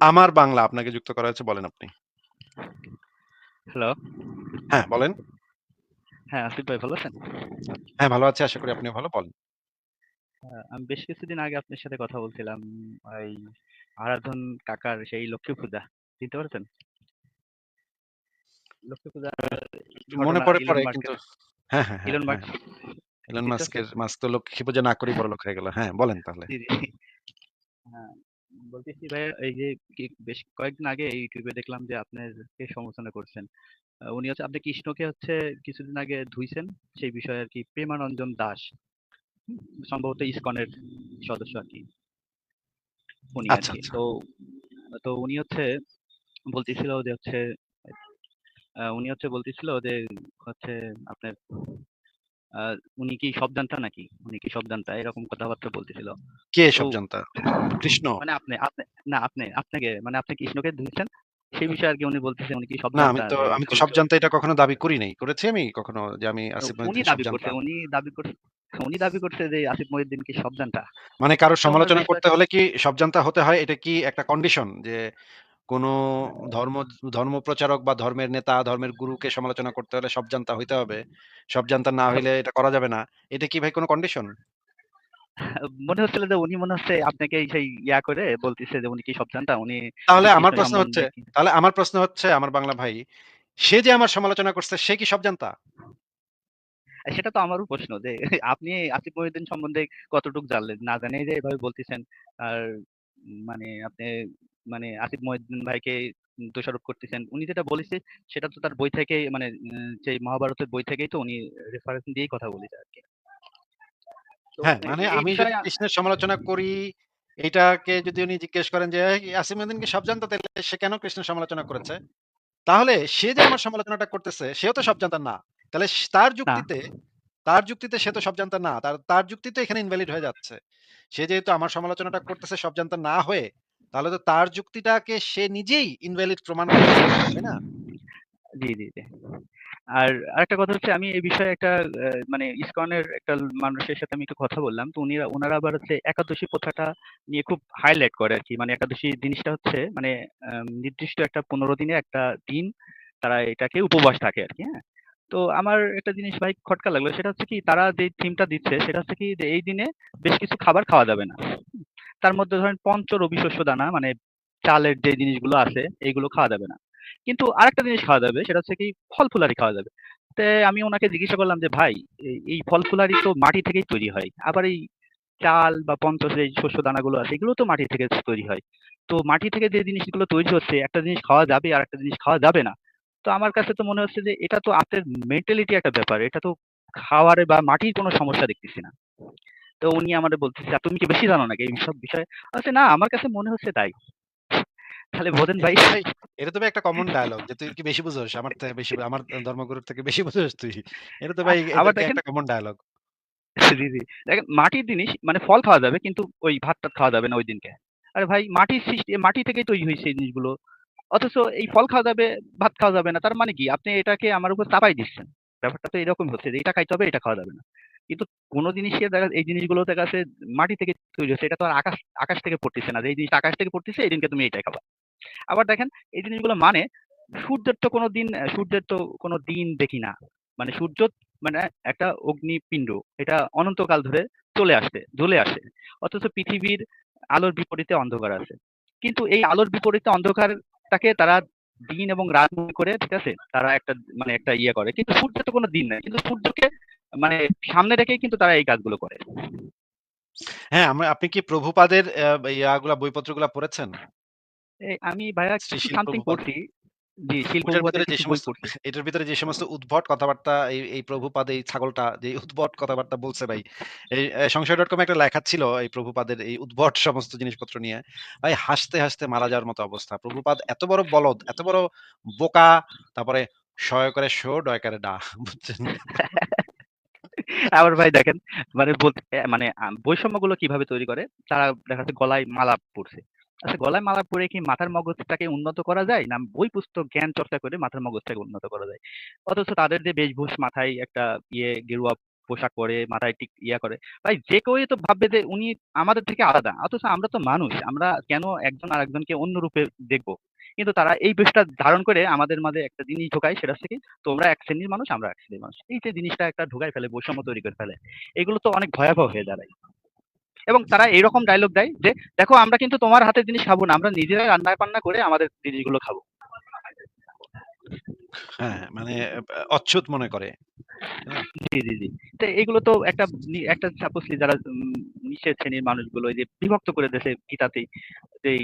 আমার বাংলা আপনাকে যুক্ত করা হয়েছে বলেন আপনি। হ্যালো। হ্যাঁ, বলেন। হ্যাঁ, আসিফ ভাই ভালো আছেন? হ্যাঁ, ভালো আছি। আশা করি আপনিও ভালো। বলেন। আমি বেশ কিছুদিন আগে আপনার সাথে কথা বলছিলাম। ওই আরাধন কাকার সেই লক্ষ্মী পূজা। চিনতে পারছেন? লক্ষ্মী পূজা মনে পড়ে, পড়ে কিন্তু হ্যাঁ, হ্যাঁ, ইলন। ইলন মাস্কের? মাস্ক তো লক্ষ্মী পূজা না করেই বড়লোক হয়ে গেল। হ্যাঁ, বলেন তাহলে। বলতেছি ভাইয়া এই যে কি বেশ কয়েকদিন আগে ইউটিউবে দেখলাম যে আপনার কে সমালোচনা করছেন। উনি হচ্ছে আপনি কৃষ্ণকে হচ্ছে কিছুদিন আগে ধুইছেন। সেই বিষয়ে আরকি প্রেমানন্দন দাস। হুম? সম্ভবত ইসকনের সদস্য আর কি উনি আচ্ছা, আরকি। আচ্ছা। তো তো উনি হচ্ছে বলতেছিল যে হচ্ছে উনি হচ্ছে বলতেছিল যে হচ্ছে আপনার উনি কি সব জানতা নাকি? উনি কি সব জানতা? এরকম কথাবার্তা বলতেছিল। কে সব জানতা? কৃষ্ণ? মানে আপনি আপনি না আপনি আপনাকে মানে আপনি কৃষ্ণকে ধুইছেন। সেই বিষয়ে আরকি উনি বলতেছে উনি কি সব না, আমি তো আমি তো সব জানতা এটা কখনো দাবি করি নাই। করেছি আমি কখনো যে আমি আসিফ উনি দাবি করছে, উনি দাবি করছে উনি দাবি করছে যে আসিফ মহিউদ্দিন কি সব জানতা। মানে কারও সমালোচনা করতে হলে কি সব জানতা হতে হয়? এটা কি একটা কন্ডিশন? যে কোনো ধর্ম ধর্ম প্রচারক বা ধর্মের নেতা, ধর্মের গুরুকে সমালোচনা করতে হলে সব জানতা হইতে হবে। সব জানতা না হইলে এটা করা যাবে না। এটা কি ভাই কোনো কন্ডিশন? মনে হচ্ছিল যে উনি মনে হচ্ছে আপনাকে সেই ইয়া করে বলতেছে যে উনি কি সব জানতা। উনি তাহলে আমার প্রশ্ন হচ্ছে তাহলে আমার প্রশ্ন হচ্ছে আমার বাংলা ভাই, সে যে আমার সমালোচনা করছে সে কি সব জানতা? সেটা তো আমারও প্রশ্ন যে আপনি আসিফ মহিউদ্দিন সম্বন্ধে কতটুকু জানলেন? না জেনেই যে এভাবে বলতেছেন। আর মানে আপনি মানে আসিফ মহিউদ্দিন ভাইকে দোষারোপ করতেছেন। উনি যেটা বলেছে সেটা তো তার বই থেকেই মানে সেই মহাভারতের বই থেকেই তো উনি রেফারেন্স দিয়েই কথা বলেছে আরকি। তো হ্যাঁ, মানে আমি কৃষ্ণের সমালোচনা করি, এইটাকে যদি উনি জিজ্ঞেস করেন যে, "এই আসিফ মহিউদ্দিন কি সব জানতা? তাইলে সে কেন কৃষ্ণের সমালোচনা করেছে?" তাহলে সে যে আমার সমালোচনাটা করতেছে সেও তো সব জানতা না। তাহলে তার যুক্তিতে তার যুক্তিতে সে তো সব জানতা না। তার তার যুক্তি তো এখানে ইনভ্যালিড হয়ে যাচ্ছে। সে যেহেতু আমার সমালোচনাটা করতেছে সব জানতা না হয়ে, তাহলে তো তার যুক্তিটাকে সে নিজেই ইনভ্যালিড প্রমাণ করতেছে। তাই না? জি, জি, জি। আর আরেকটা কথা হচ্ছে আমি এই বিষয়ে একটা মানে ইসকনের একটা মানুষের সাথে আমি একটু কথা বললাম। তো উনি ওনারা আবার হচ্ছে একাদশী প্রথাটা নিয়ে খুব হাইলাইট করে আরকি। মানে একাদশী জিনিসটা হচ্ছে মানে নির্দিষ্ট একটা ১৫ দিনের একটা দিন তারা এটাকে উপবাস থাকে আর কি হ্যাঁ? তো আমার একটা জিনিস ভাই খটকা লাগল। সেটা হচ্ছে কি তারা যে থিমটা দিচ্ছে সেটা হচ্ছে কি যে এই দিনে বেশ কিছু খাবার খাওয়া যাবে না। তার মধ্যে ধরেন পঞ্চ রবি শস্য দানা মানে চালের যে জিনিসগুলো আছে এগুলো খাওয়া যাবে না। কিন্তু আরেকটা জিনিস খাওয়া যাবে সেটা হচ্ছে কি ফল-ফুলারি খাওয়া যাবে। তে আমি ওনাকে জিজ্ঞাসা করলাম যে, "ভাই এই এই ফল-ফুলারি তো মাটি থেকেই তৈরি হয়। আবার এই চাল বা পঞ্চ যেই শস্য দানাগুলো আছে এগুলোও তো মাটি থেকে তৈরি হয়। তো মাটি থেকে যে জিনিসগুলো তৈরি হচ্ছে একটা জিনিস খাওয়া যাবে আর একটা জিনিস খাওয়া যাবে না। তো আমার কাছে তো মনে হচ্ছে যে এটা তো আপনার মেন্টালিটি একটা ব্যাপার। এটা তো খাওয়ারে বা মাটির কোনো সমস্যা দেখতেছি না। তো উনি আমাদের বলতেছে, "আর তুমি কি বেশি জানো নাকি এইসব বিষয়ে?" আমি বলছি, "না, আমার কাছে মনে হচ্ছে তাই।" তাহলে বোঝেন এটা ভাই এটা তো ভাই একটা কমন ডায়ালগ যে তুই কি বেশি বুঝোস? আমার থেকে বেশি আমার ধর্মগুরুর থেকে বেশি বুঝোস তুই। এটা তো ভাই একটা কমন ডায়ালগ। জি, জি। দেখেন মাটির জিনিস মানে ফল খাওয়া যাবে কিন্তু ওই ভাত-টাত খাওয়া যাবে না ওই দিনকে। আরে ভাই মাটির সৃষ্টি মাটি থেকেই তৈরি হয়েছে এই জিনিসগুলো। অথচ এই ফল খাওয়া যাবে, ভাত খাওয়া যাবে না। তার মানে কি? আপনি এটাকে আমার উপর চাপাই দিচ্ছেন। ব্যাপারটা তো এরকম হচ্ছে যে এটা খাইতে হবে, এটা খাওয়া যাবে না। কিন্তু কোনো জিনিসের দেখা এই জিনিসগুলো দেখা যাচ্ছে মাটি থেকে তৈরি হচ্ছে। এটা তো আর আকাশ আকাশ থেকে পড়তেছে না যে এই জিনিসটা আকাশ থেকে পড়তেছে এই দিনকে তুমি এইটাই খাবা। আবার দেখেন এই জিনিসগুলো মানে সূর্যের তো কোনো দিন সূর্যের তো কোনো দিন দেখি না। মানে সূর্য মানে একটা অগ্নিপিণ্ড। এটা অনন্তকাল ধরে চলে আসে, জ্বলে আসে। অথচ পৃথিবীর আলোর বিপরীতে অন্ধকার আছে। কিন্তু এই আলোর বিপরীতে অন্ধকারটাকে তারা দিন এবং রাত করে, ঠিক আছে? তারা একটা মানে একটা ইয়ে করে। কিন্তু সূর্যের তো কোনো দিন নাই। কিন্তু সূর্যকে মানে সামনে রেখেই কিন্তু তারা এই কাজগুলো করে। হ্যাঁ, আমরা আপনি কি প্রভুপাদের ইয়াগুলা বইপত্রগুলা পড়েছেন? আমি ভাইয়া সামথিং পড়ছি। এটার ভিতরে যে সমস্ত উদ্ভট কথাবার্তা এই এই প্রভুপাদ এই ছাগলটা যে উদ্ভট কথাবার্তা বলছে ভাই। এই সংশয় ডট কমে একটা লেখা ছিল এই প্রভুপাদের এই উদ্ভট সমস্ত জিনিসপত্র নিয়ে। ভাই হাসতে, হাসতে মারা যাওয়ার মতো অবস্থা। প্রভুপাদ এত বড় বলদ, এত বড় বোকা, তারপরে শ করে শো, ডয় করে ডা। বুঝছেন? আবার ভাই দেখেন মানে বলতে মানে বৈষম্য বৈষম্যগুলো কীভাবে তৈরি করে? তারা দেখা যাচ্ছে গলায় মালা পড়ছে। আচ্ছা গলায় মালা পরে কি মাথার মগজটাকে উন্নত করা যায়? না, বই পুস্তক জ্ঞান চর্চা করে মাথার মগজটাকে উন্নত করা যায়? অথচ তাদের যে বেশভূষ মাথায় একটা ইয়ে গেরুয়া পোশাক পরে, মাথায় টিক ইয়া করে। ভাই যে কেউই তো ভাববে যে উনি আমাদের থেকে আলাদা। অথচ আমরা তো মানুষ। আমরা কেন একজন আর একজনকে অন্য রূপে দেখব কিন্তু তারা এই বেশটা ধারণ করে আমাদের মাঝে একটা জিনিস ঢোকায় সেটা হচ্ছে কি, তোমরা এক শ্রেণির মানুষ, আমরা এক শ্রেণির মানুষ। এই যে জিনিসটা একটা ঢুকায় ফেলে, বৈষম্য তৈরি করে ফেলে। এগুলো তো অনেক ভয়াবহ হয়ে দাঁড়ায়। এবং তারা এরকম ডায়লগ দেয় যে, "দেখো আমরা কিন্তু তোমার হাতের জিনিস খাব না। আমরা নিজেরাই রান্না-বান্না করে আমাদের জিনিসগুলো খাব।" হ্যাঁ, মানে অচ্ছুত মনে করে। না? জি, জি, জি। তো এগুলো তো একটা একটা সাপোজলি যারা নিচের শ্রেণির মানুষগুলো যে বিভক্ত করে দিয়েছে গীতাতেই যেই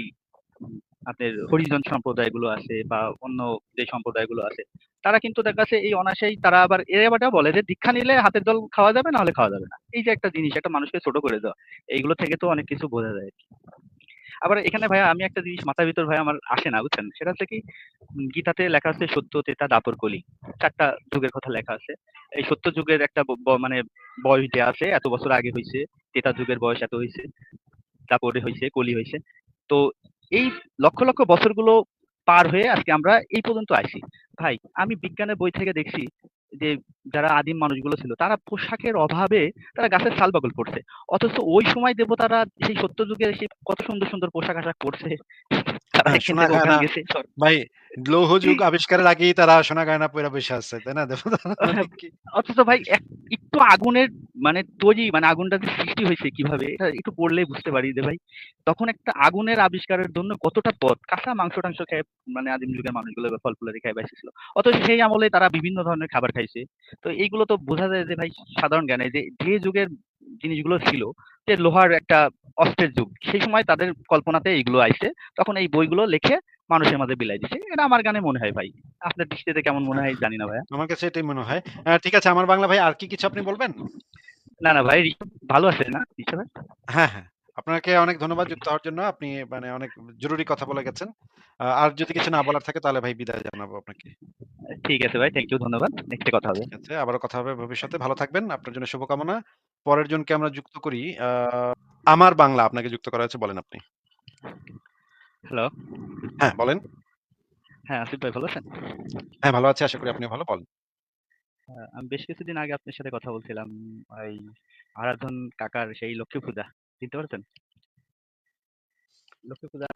আপনার হরিজন সম্প্রদায়গুলো আছে বা অন্য যে সম্প্রদায়গুলো আছে, তারা কিন্তু দেখা যাচ্ছে এই অনায়াসেই তারা আবার এরা আবার বলে যে দীক্ষা নিলে হাতের জল খাওয়া যাবে, না হলে খাওয়া যাবে না। এই যে একটা জিনিস, একটা মানুষকে ছোট করে দেওয়া। এইগুলো থেকে তো অনেক কিছু বোঝা যায় আরকি। আবার এখানে ভাইয়া আমি একটা জিনিস মাথার ভিতর ভাইয়া আমার আসে না, বুঝছেন? সেটা হচ্ছে কি গীতাতে লেখা আছে সত্য, তেতা দাপর, কলি। চারটা যুগের কথা লেখা আছে। এই সত্য যুগের একটা মানে বয়স দেয়া আছে, এত বছর আগে হইছে। তেতা যুগের বয়স এত হয়েছে দাপরে হইছে, কলি হয়েছে তো এই লক্ষ, লক্ষ বছরগুলো পার হয়ে আজকে আমরা এই পর্যন্ত আসি ভাই আমি বিজ্ঞানের বই থেকে দেখছি যে যারা আদিম মানুষগুলো ছিল তারা পোশাকের অভাবে তারা গাছের ছাল বাকল করছে অথচ ওই সময় দেবতারা সেই সত্য যুগে এসে কত সুন্দর, সুন্দর পোশাক-আশাক পরছে। তারা হ্যাঁ, থেকে ওখানে গেছে। ভাই লৌহ যুগ আবিষ্কারের আগেই তারা সোনা গয়না পইরা বইসা আছে। তাই না? মানে অথচ ভাই একটু আগুনের মানে তৈরি মানে আগুনটা যে সৃষ্টি হইছে কীভাবে এটা একটু পড়লেই বুঝতে পারি যে ভাই তখন একটা আগুনের আবিষ্কারের জন্য কতটা পথ। কাঁচা মাংস-টাংস খেয়ে মানে আদিম যুগের মানুষগুলো ফল-ফুলারি খেয়ে বাইঁচেছিল। অথচ সেই আমলে তারা বিভিন্ন ধরনের খাবার খাইছে। তো এইগুলো তো বোঝা যায় যে ভাই সাধারণ জ্ঞানে যে, যে যুগের জিনিসগুলো ছিল যে লোহার একটা অস্ত্রের যুগ। সেই সময় তাদের কল্পনাতে এইগুলো আইছে। তখন এই বইগুলো লিখে মানুষের মাঝে বিলাই দিছে। এটা আমার গানে মনে হয় ভাই। আপনার দৃষ্টিতে কেমন মনে হয় জানি না ভাইয়া। আমার কাছে এটাই মনে হয়। ঠিক আছে আমার বাংলা ভাই আর কি কিছু আপনি বলবেন? না, না ভাই ভালো আছে না হ্যাঁ, হ্যাঁ। আপনাকে অনেক ধন্যবাদ যুক্ত হওয়ার জন্য। আপনি মানে অনেক জরুরি কথা বলে গেছেন। আর যদি কিছু না বলার থাকে তাহলে ভাই বিদায় জানাব আপনাকে। ঠিক আছে ভাই। থ্যাংক ইউ ধন্যবাদ। নেক্সট কথা হবে। ঠিক আছে। আবারও কথা হবে ভবিষ্যতে। ভালো থাকবেন। আপনার জন্য শুভকামনা। পরের জনকে আমরা যুক্ত করি। আমার বাংলা আপনাকে যুক্ত করা হয়েছে বলেন আপনি। হ্যালো। হ্যাঁ, বলেন। হ্যাঁ, আসিফ ভাই ভালো আছেন? হ্যাঁ, ভালো আছি। আশা করি আপনিও ভালো। বলেন। আমি বেশ কিছুদিন আগে আপনার সাথে কথা বলছিলাম। ওই আরাধন কাকার সেই লক্ষ্মী পূজা। চিনতে পারছেন? লক্ষ্মী পূজা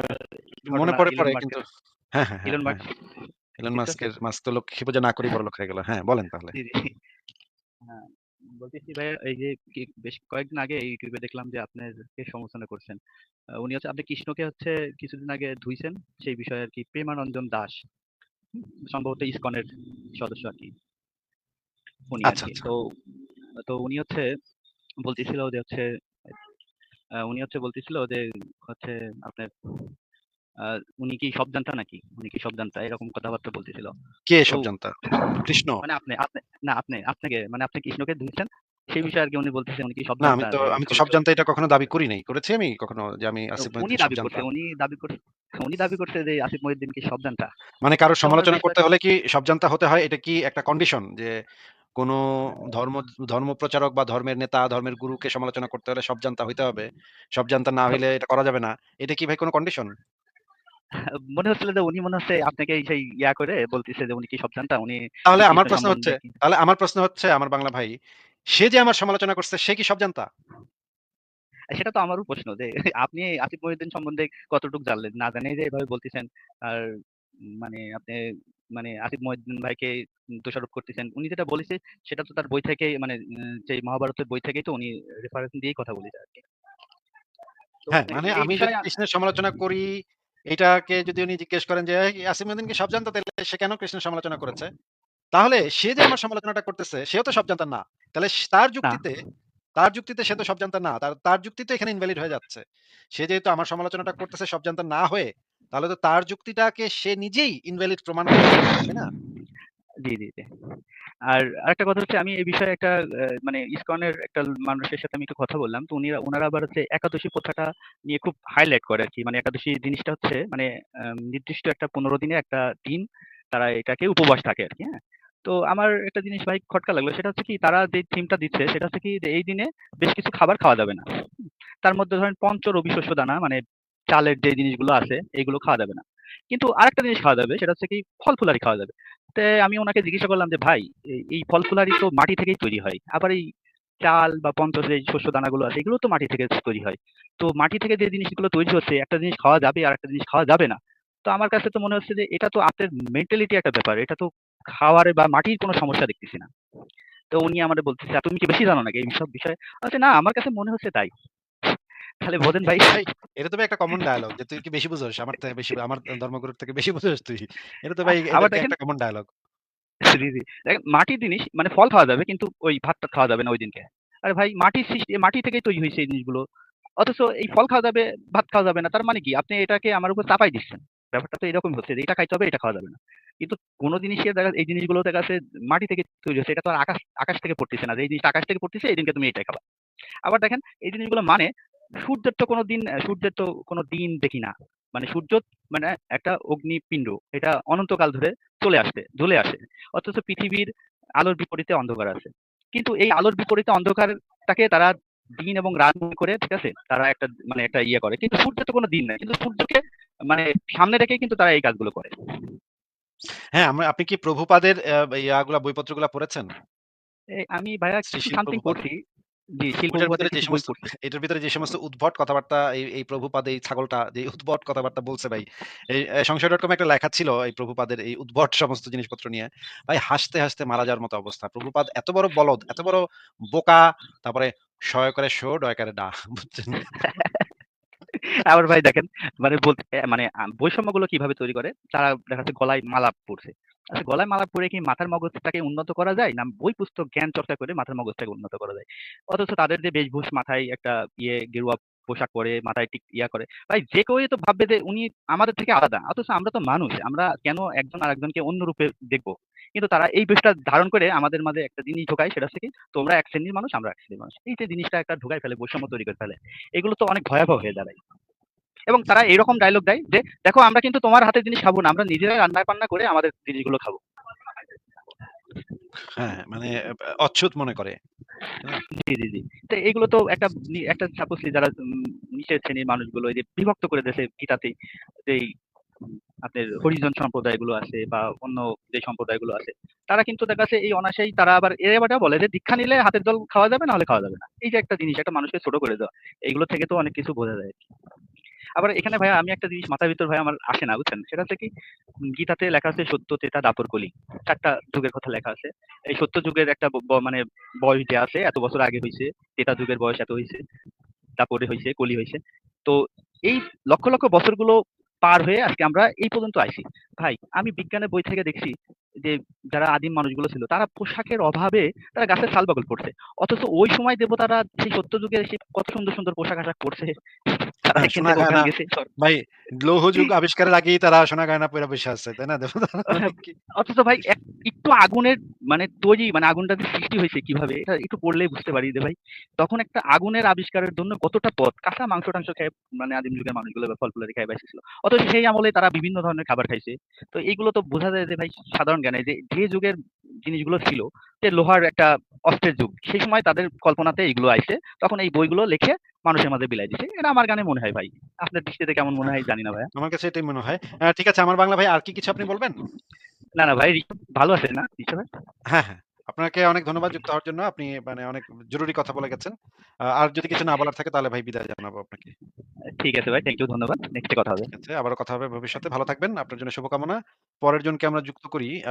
মনে পড়ে, পড়ে কিন্তু হ্যাঁ, হ্যাঁ, হ্যাঁ, ইলন হ্যাঁ। মাস্ক ইলন মাস্কের? মাস্ক তো লক্ষ্মী পূজা না করেই বড়লোক হয়ে গেল। হ্যাঁ, বলেন তাহলে। বলতেছি ভাইয়া এই যে কি বেশ কয়েকদিন আগে এ দেখলাম যে আপনার কে সমালোচনা করছেন। উনি হচ্ছে আপনি কৃষ্ণকে হচ্ছে কিছুদিন আগে ধুইছেন। সেই বিষয়ে আরকি প্রেমানন্দন দাস। হুম? সম্ভবত ইসকনের সদস্য আর কি উনি আচ্ছা। আচ্ছা। তো তো উনি হচ্ছে বলতেছিল যে হচ্ছে উনি হচ্ছে বলতেছিল যে হচ্ছে আপনার উনি কি সব জানতা নাকি? উনি কি সব জানতা? এরকম কথাবার্তা বলতেছিল। কে সব জানতা? কৃষ্ণ? মানে আপনি আপনি না আপনি আপনাকে মানে আপনি কৃষ্ণকে ধুইছেন। সেই বিষয়ে আরকি উনি বলতেছেন উনি কি সব না আমি জানতা তো আমি তো সব জানতা এটা কখনো দাবি করি নাই। করেছি আমি কখনো যে আমি আসিফ উনি দাবি করছে, জানতা? উনি দাবি করছে উনি দাবি করছে যে আসিফ মহিউদ্দিন কি সব জানতা। মানে কারও সমালোচনা করতে হলে কি সব জানতা হতে হয়? এটা কি একটা কন্ডিশন? যে কোন ধর্ম ধর্ম প্রচারক বা ধর্মের নেতা, ধর্মের গুরুকে সমালোচনা করতে হলে সব জানতা হইতে হবে। সব জানতা না হইলে এটা করা যাবে না। এটা কি ভাই কোন কন্ডিশন? মনে হচ্ছিল যে উনি মনে হচ্ছে আপনাকে সেই ইয়া করে বলতেছে যে উনি কি সব জানতা। উনি তাহলে আমার প্রশ্ন হচ্ছে তাহলে আমার প্রশ্ন হচ্ছে আমার বাংলা ভাই, সে যে আমার সমালোচনা করছে সে কি সব জানতা? সেটা তো আমারও প্রশ্ন যে আপনি আসিফ মহিউদ্দিন সম্বন্ধে কতটুকু জানলেন? না জেনেই যে এভাবে বলতেছেন। আর মানে আপনি মানে আসিফ মহিউদ্দিন ভাইকে দোষারোপ করতেছেন। উনি যেটা বলেছে সেটা তো তার বই থেকেই মানে যে মহাভারতের বই থেকেই তো উনি রেফারেন্স দিয়েই কথা বলেছে আর কি হ্যাঁ, মানে আমি যদি কৃষ্ণের সমালোচনা করি, এটাকে যদি উনি জিজ্ঞেস করেন যে আসিফ কি সব জানতো তাহলে সে কেন কৃষ্ণের সমালোচনা করেছে? তাহলে সে যে আমার সমালোচনাটা করতেছে সেও তো সব জানতো না। তাহলে তার যুক্তিতে তার যুক্তিতে সে তো সব জানতা না। তার তার যুক্তি তো এখানে ইনভ্যালিড হয়ে যাচ্ছে। সে যেহেতু আমার সমালোচনাটা করতেছে সব জানতা না হয়ে, তাহলে তো তার যুক্তিটাকে সে নিজেই ইনভ্যালিড প্রমাণ করতেছে, তাই না? জি, জি, জি। আর আরেকটা কথা হচ্ছে আমি এই বিষয়ে একটা মানে ইসকনের একটা মানুষের সাথে আমি একটু কথা বললাম। তো উনি উনারা আবার হচ্ছে একাদশী প্রথাটা নিয়ে খুব হাইলাইট করে আর কি মানে একাদশী জিনিসটা হচ্ছে মানে নির্দিষ্ট একটা ১৫ দিনের একটা দিন তারা এটাকে উপবাস থাকে আর কি হ্যাঁ? তো আমার একটা জিনিস ভাই খটকা লাগল। সেটা হচ্ছে কি তারা যে থিমটা দিচ্ছে সেটা হচ্ছে কি এই দিনে বেশ কিছু খাবার খাওয়া যাবে না। তার মধ্যে ধরেন পঞ্চ রবি শস্য দানা মানে চালের যে জিনিসগুলো আছে এগুলো খাওয়া যাবে না। কিন্তু আরেকটা জিনিস খাওয়া যাবে সেটা হচ্ছে কি ফল-ফুলারি খাওয়া যাবে। তে আমি উনাকে জিজ্ঞাসা করলাম যে, "ভাই এই এই ফল-ফুলারি তো মাটি থেকেই তৈরি হয়। আবার এই চাল বা পঞ্চজ এই শস্য দানাগুলো আছে এগুলো তো মাটি থেকে তৈরি হয়। তো মাটি থেকে যে জিনিসগুলো তৈরি হচ্ছে একটা জিনিস খাওয়া যাবে আর একটা জিনিস খাওয়া যাবে না। তো আমার কাছে তো মনে হচ্ছে যে এটা তো আপনার মেন্টালিটি একটা ব্যাপার। এটা তো খাওয়ারে বা মাটির কোনো সমস্যা দেখতেছি না। তো উনি আমাদের বলতেছে, "আর তুমি কি বেশি জানো নাকি এইসব বিষয়ে?" আচ্ছা "না, আমার কাছে মনে হচ্ছে তাই।" তাহলে বোঝেন ভাই ভাই এটা তো ভাই একটা কমন ডায়লগ যে তুই কি বেশি বুঝোস? আমার থেকে বেশি আমার ধর্মগুরুর থেকে বেশি বুঝোস তুই। এটা তো ভাই একটা কমন ডায়ালগ। জি, জি। মাটির জিনিস মানে ফল খাওয়া যাবে কিন্তু ওই ভাত-টাত খাওয়া যাবে না ঐদিনকে। আরে ভাই মাটির সৃষ্টি মাটি থেকেই তৈরি হইছে এই জিনিসগুলো। অথচ এই ফল খাওয়া যাবে, ভাত খাওয়া যাবে না। তার মানে কি? আপনি এটাকে আমার উপর চাপাই দিচ্ছেন। ব্যাপারটা তো এরকমই হচ্ছে এটা খাইতে হবে, এটা খাওয়া যাবে না। কিন্তু কোন জিনিসের দেখা এই জিনিসগুলো দেখা যাচ্ছে মাটি থেকে তৈরি হচ্ছে। এটা তো আকাশ আকাশ থেকে পড়তেছে না। যে এই জিনিসটা আকাশ থেকে পড়তেছে এইদিনকে তুমি এটাই খাবা। আবার দেখেন এই জিনিসগুলো মানে সূর্যের তো কোনো দিন সূর্যের তো কোনো দিন দেখি না। মানে সূর্য মানে একটা অগ্নিপিণ্ড। এটা অনন্তকাল ধরে চলে আসছে, জ্বলে আসে। অথচ পৃথিবীর আলোর বিপরীতে অন্ধকার আছে। কিন্তু এই আলোর বিপরীতে অন্ধকারটাকে তারা দিন এবং রাত করে ঠিক আছে? তারা একটা মানে একটা ইয়ে করে। কিন্তু সূর্যের তো কোনো দিন নাই। কিন্তু সূর্যকে মানে সামনে রেখেই কিন্তু তারা এই কাজগুলো করে। হ্যাঁ, আমরা আপনি কি প্রভুপাদের ইয়াগুলা বইপত্রগুলা পড়েছেন? আমি ভাইয়া কিছু সামথিং পড়ছি। জি, শিল ভিতরে যে সমস্ত এটার ভিতরে যে সমস্ত উদ্ভট কথাবার্তা এই এই প্রভুপাদ এই ছাগলটা যে উদ্ভট কথাবার্তা বলছে ভাই। এই অ্যা সংশয়.com একটা লেখা ছিল এই প্রভুপাদের এই উদ্ভট সমস্ত জিনিসপত্র নিয়ে। ভাই হাসতে, হাসতে মারা যাওয়ার মতো অবস্থা। প্রভুপাদ এত বড় বলদ, এত বড় বোকা, তারপরে শ করে শো, ডয় করে ডা বুঝছেন? আবার ভাই দেখেন মানে বলতে মানে বৈষম্যগুলো কীভাবে তৈরি করে? তারা দেখা যাচ্ছে গলায় মালা পড়ছে। আচ্ছা গলায় মালা পরে কি মাথার মগজটাকে উন্নত করা যায়? না বই পুস্তক জ্ঞান চর্চা করে মাথার মগজটাকে উন্নত করা যায়? অথচ তাদের যে বেশভূষ মাথায় একটা ইয়ে গেরুয়া পোশাক পরে মাথায় টিক ইয়া করে। ভাই যে কেউই তো ভাববে যে উনি আমাদের থেকে আলাদা। অথচ আমরা তো মানুষ। আমরা কেন একজন আরেকজনকে অন্য রূপে দেখব কিন্তু তারা এই বেশটা ধারণ করে আমাদের মাঝে একটা জিনিস ঢোকায় সেটা হচ্ছে কি তোমরা এক শ্রেণির মানুষ, আমরা এক শ্রেণির মানুষ। এই যে জিনিসটা একটা ঢুকায় ফেলে, বৈষম্য তৈরি করে ফেলে। এগুলো তো অনেক ভয়াবহ হয়ে দাঁড়ায়। এবং তারা এরকম ডায়লগ দেয় যে, "দেখো আমরা কিন্তু তোমার হাতের জিনিস খাব না। আমরা নিজেরাই রান্না-বান্না করে আমাদের জিনিসগুলো খাব।" হ্যাঁ, মানে অচ্ছুত মনে করে। হ্যাঁ? জি, জি, জি। তো এগুলো তো একটা নি একটা সাপোজলি যারা নিচের শ্রেণির মানুষগুলো যে বিভক্ত করে দিয়েছে গীতাতেই যেই আপনার হরিজন সম্প্রদায়গুলো আছে বা অন্য যে সম্প্রদায়গুলো আছে, তারা কিন্তু দেখা যাচ্ছে এই অনায়াসেই তারা আবার এরা আবার বলে যে দীক্ষা নিলে হাতের জল খাওয়া যাবে নাহলে খাওয়া যাবে না। এই যে একটা জিনিস একটা মানুষকে ছোট করে দেওয়া। এগুলো থেকে তো অনেক কিছু বোঝা যায়। আবার এখানে ভাইয়া আমি একটা জিনিস মাথার ভিতর ভাই আমার আসে না বুঝছেন? সেটা হচ্ছে কি গীতাতে লেখা আছে সত্য, ত্রেতা, দাপর, কলি। ৪ টা যুগের কথা লেখা আছে। এই সত্য যুগের একটা মানে বয়স দেয়া আছে, এত বছর আগে হইছে। ত্রেতা যুগের বয়স এত হইছে। দাপরে হইছে, কলি হইছে। তো এই লক্ষ, লক্ষ বছরগুলো পার হয়ে আজকে আমরা এই পর্যন্ত আইছি। ভাই আমি বিজ্ঞানের বই থেকে দেখছি যে যারা আদিম মানুষগুলো ছিল তারা পোশাকের অভাবে তারা গাছের ছাল বাকল পড়ছে। অথচ ওই সময় দেবতারা সেই সত্য যুগে এসে কত সুন্দর, সুন্দর পোশাক-আশাক পড়ছে। তারা হ্যাঁ, সোনা গয়না। ভাই লৌহ যুগ আবিষ্কারের আগেই তারা সোনা গয়না পইরা বইসা আছে। তাই না? অথচ ভাই একটু আগুনের মানে তৈরি মানে আগুনটা সৃষ্টি হইছে কীভাবে এটা একটু পড়লেই বুঝতে পারি যে ভাই তখন একটা আগুনের আবিষ্কারের জন্য কতটা পথ। কাঁচা মাংস-টাংস খেয়ে মানে আদিম যুগের মানুষগুলো বা ফল-ফুলারি খেয়ে বেঁচেছিল। অথচ সেই আমলে তারা বিভিন্ন ধরনের খাবার খাইছে। তো এইগুলো তো বোঝা যায় যে ভাই সাধারণ জ্ঞানে যে, যে যুগের জিনিসগুলো ছিল যে লোহার একটা অস্ত্রের যুগ। সেই সময় তাদের কল্পনাতে এগুলো আইছে। তখন এই বইগুলো লিখে মানুষের মাঝে বিলাই দিছে। এটা আমার গানে মনে হয় ভাই। আপনার দৃষ্টিতে কেমন মনে হয় জানি না ভাইয়া। আমার কাছে এটাই মনে হয়। ঠিক আছে আমার বাংলা ভাই আর কি কিছু আপনি বলবেন? না, না ভাই ভালো আছেন না ভাই? হ্যাঁ, হ্যাঁ। আপনাকে অনেক ধন্যবাদ যুক্ত হওয়ার জন্য। আপনি মানে অনেক জরুরি কথা বলে গেছেন। আর যদি কিছু না বলার থাকে তাহলে ভাই বিদায় জানাব আপনাকে। ঠিক আছে ভাই। থ্যাংক ইউ ধন্যবাদ। নেক্সট কথা হবে। ঠিক আছে। আবারও কথা হবে ভবিষ্যতে। ভালো থাকবেন। আপনার জন্য শুভকামনা। পরের জনকে আমরা যুক্ত করি।